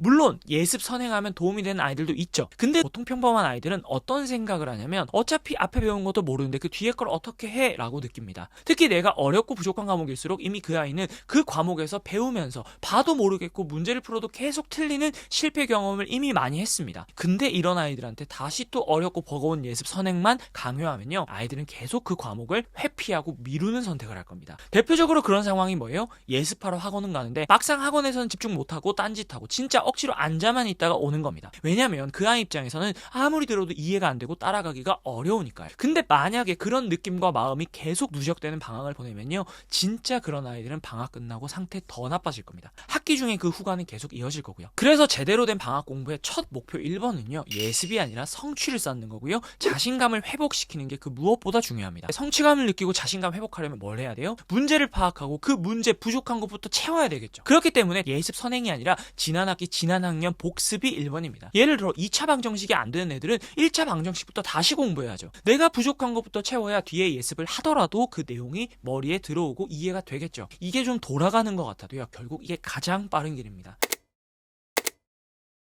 물론 예습 선행하면 도움이 되는 아이들도 있죠. 근데 보통 평범한 아이들은 어떤 생각을 하냐면 어차피 앞에 배운 것도 모르는데 그 뒤에 걸 어떻게 해? 라고 느낍니다. 특히 내가 어렵고 부족한 과목일수록 이미 그 아이는 그 과목에서 배우면서 봐도 모르겠고 문제를 풀어도 계속 틀리는 실패 경험을 이미 많이 했습니다. 근데 이런 아이들한테 다시 또 어렵고 버거운 예습 선행만 강요하면요. 아이들은 계속 그 과목을 회피하고 미루는 선택을 할 겁니다. 대표적으로 그런 상황이 뭐예요? 예습하러 학원은 가는데 막상 학원에서는 집중 못하고 딴짓하고 진짜 억지로 앉아만 있다가 오는 겁니다. 왜냐면 그 아이 입장에서는 아무리 들어도 이해가 안 되고 따라가기가 어려우니까요. 근데 만약에 그런 느낌과 마음이 계속 누적되는 방학을 보내면요. 진짜 그런 아이들은 방학 끝나고 상태 더 나빠질 겁니다. 학기 중에 그 후과는 계속 이어질 거고요. 그래서 제대로 된 방학 공부의 첫 목표 1번은요. 예습이 아니라 성취를 쌓는 거고요. 자신감을 회복시키는 게 그 무엇보다 중요합니다. 성취감을 느끼고 자신감 회복하려면 뭘 해야 돼요? 문제를 파악하고 그 문제 부족한 것부터 채워야 되겠죠. 그렇기 때문에 예습 선행이 아니라 지난 학기 지난 학년 복습이 1번입니다. 예를 들어 2차 방정식이 안 되는 애들은 1차 방정식부터 다시 공부해야죠. 내가 부족한 것부터 채워야 뒤에 예습을 하더라도 그 내용이 머리에 들어오고 이해가 되겠죠. 이게 좀 돌아가는 것 같아도요. 결국 이게 가장 빠른 길입니다.